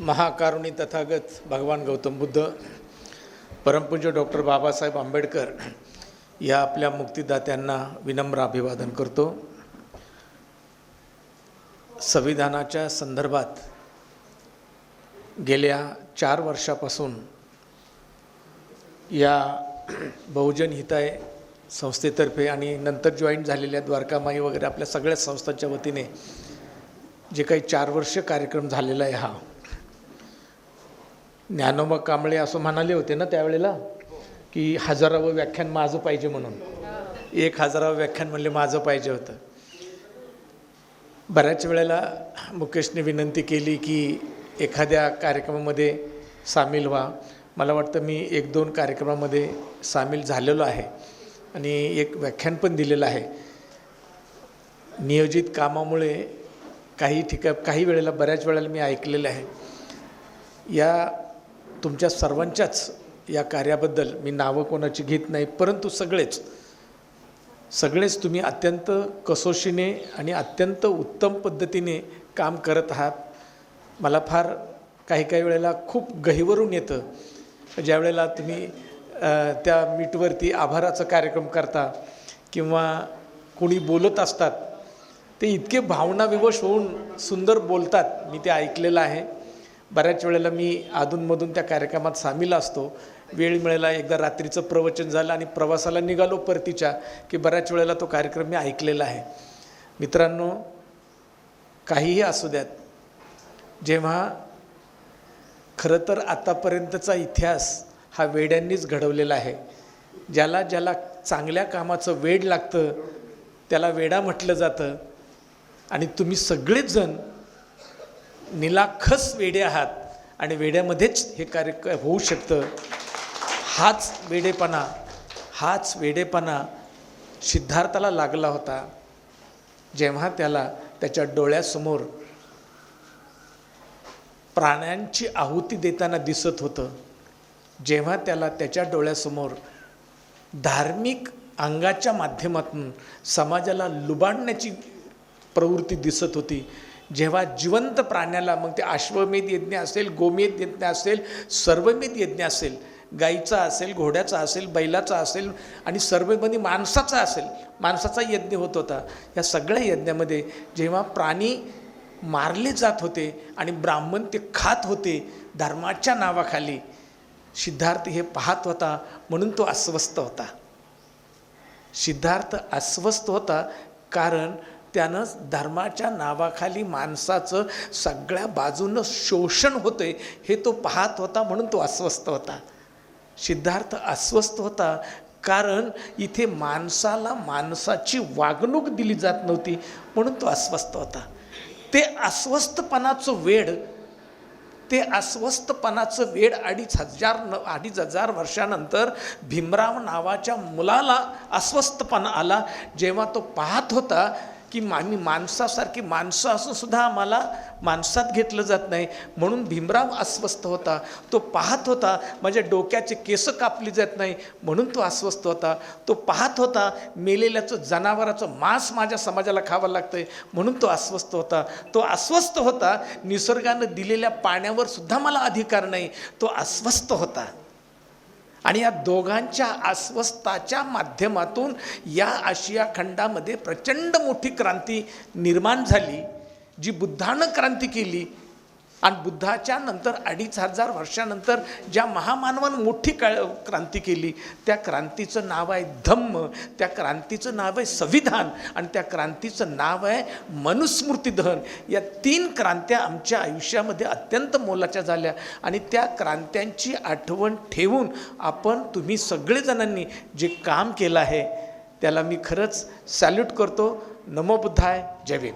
महाकारुणी तथागत भगवान गौतम बुद्ध परमपूज्य डॉक्टर बाबासाहेब आंबेडकर या आपल्या मुक्तिदात्यांना विनम्र अभिवादन करतो. संविधानाच्या संदर्भात गेल्या चार वर्षापासून या बहुजन हिताय संस्थेतर्फे आणि नंतर जॉईन झालेल्या द्वारकामाई वगैरे आपल्या सगळ्या संस्थांच्या वतीने जे काही चार वर्ष कार्यक्रम झालेला आहे हा ज्ञानोबा कांबळे असं म्हणाले होते ना त्यावेळेला की हजारावं व्याख्यान माझं पाहिजे म्हणून. एक हजारावं व्याख्यान म्हणले माझं पाहिजे होतं. बऱ्याच वेळेला मुकेशने विनंती केली की एखाद्या कार्यक्रमामध्ये सामील व्हा. मला वाटतं मी एक दोन कार्यक्रमामध्ये सामील झालेलो आहे आणि एक व्याख्यान पण दिलेलं आहे. नियोजित कामामुळे काही ठिका काही वेळेला बऱ्याच वेळेला मी ऐकलेलं आहे. या तुमच्या सर्वांच्याच या कार्याबद्दल मी नावं कोणाची घेत नाही परंतु सगळेच सगळेच तुम्ही अत्यंत कसोशीने आणि अत्यंत उत्तम पद्धतीने काम करत आहात. मला फार काही काही वेळेला खूप गहिवरून येतं. ज्या वेळेला तुम्ही त्या मीटवरती आभाराचा कार्यक्रम करता किंवा कोणी बोलत असतात ते इतके भावनाविवश होऊन सुंदर बोलतात. मी ते ऐकलेलं आहे. बऱ्याच वेळेला मी अधूनमधून त्या कार्यक्रमात सामील असतो. वेळ मिळाला एकदा रात्रीचं प्रवचन झालं आणि प्रवासाला निघालो परतीच्या की बऱ्याच वेळेला तो कार्यक्रम मी ऐकलेला आहे. मित्रांनो काहीही असू द्यात जेव्हा खरं तर आतापर्यंतचा इतिहास हा वेड्यांनीच घडवलेला आहे. ज्याला ज्याला चांगल्या कामाचं वेड लागतं त्याला वेडा म्हटलं जातं. आणि तुम्ही सगळेच जण निलाखस वेडे आहात आणि वेड्यामध्येच हे कार्य होऊ शकतं. हाच वेडेपणा हाच वेडेपणा सिद्धार्थाला लागला होता. जेव्हा त्याला त्याच्या डोळ्यासमोर प्राण्यांची आहुती देताना दिसत होतं जेव्हा त्याला त्याच्या डोळ्यासमोर धार्मिक अंगाच्या माध्यमातून समाजाला लुबाडण्याची प्रवृत्ती दिसत होती जेव्हा जिवंत प्राण्याला मग ते अश्वमेध यज्ञ असेल गोमेध यज्ञ असेल सर्वमेध यज्ञ असेल गाईचा असेल घोड्याचा असेल बैलाचा असेल आणि सर्वमध्ये माणसाचा असेल माणसाचा यज्ञ होत होता. या सगळ्या यज्ञामध्ये जेव्हा प्राणी मारले जात होते आणि ब्राह्मण ते खात होते धर्माच्या नावाखाली सिद्धार्थ हे पाहत होता म्हणून तो अस्वस्थ होता. सिद्धार्थ अस्वस्थ होता कारण त्यानं धर्माच्या नावाखाली माणसाचं सगळ्या बाजूनं शोषण होतंय हे तो पाहत होता म्हणून तो अस्वस्थ होता. सिद्धार्थ अस्वस्थ होता कारण इथे माणसाला माणसाची वागणूक दिली जात नव्हती म्हणून तो अस्वस्थ होता. ते अस्वस्थपणाचं वेड ते अस्वस्थपणाचं वेड अडीच हजार न अडीच हजार वर्षानंतर भीमराव नावाच्या मुलाला अस्वस्थपणा आला. जेव्हा तो पाहत होता की आम्ही माणसासारखी माणसं असून सुद्धा आम्हाला माणसात घेतलं जात नाही. म्हणून भीमराव अस्वस्थ होता. तो पाहत होता माझ्या डोक्याचे केस कापली जात नाही. म्हणून तो अस्वस्थ होता. तो पाहत होता मेलेल्याचं जनावराचं मांस माझ्या समाजाला खावं लागतंय. म्हणून तो अस्वस्थ होता. तो अस्वस्थ होता निसर्गानं दिलेल्या पाण्यावर सुद्धा मला अधिकार नाही. तो अस्वस्थ होता. आणि या दोघांच्या अस्वस्थाच्या माध्यमातून या आशिया खंडामध्ये प्रचंड मोठी क्रांती निर्माण झाली जी बुद्धानं क्रांती केली आणि बुद्धाच्या नंतर अडीच हजार वर्षानंतर ज्या महामानवानं मोठी काळ क्रांती केली त्या क्रांतीचं नाव आहे धम्म त्या क्रांतीचं नाव आहे संविधान आणि त्या क्रांतीचं नाव आहे मनुस्मृती दहन. या तीन क्रांत्या आमच्या आयुष्यामध्ये अत्यंत मोलाच्या झाल्या आणि त्या क्रांत्यांची आठवण ठेवून आपण तुम्ही सगळेजणांनी जे काम केलं आहे त्याला मी खरंच सॅल्यूट करतो. नमो बुद्धाय. जय भीम.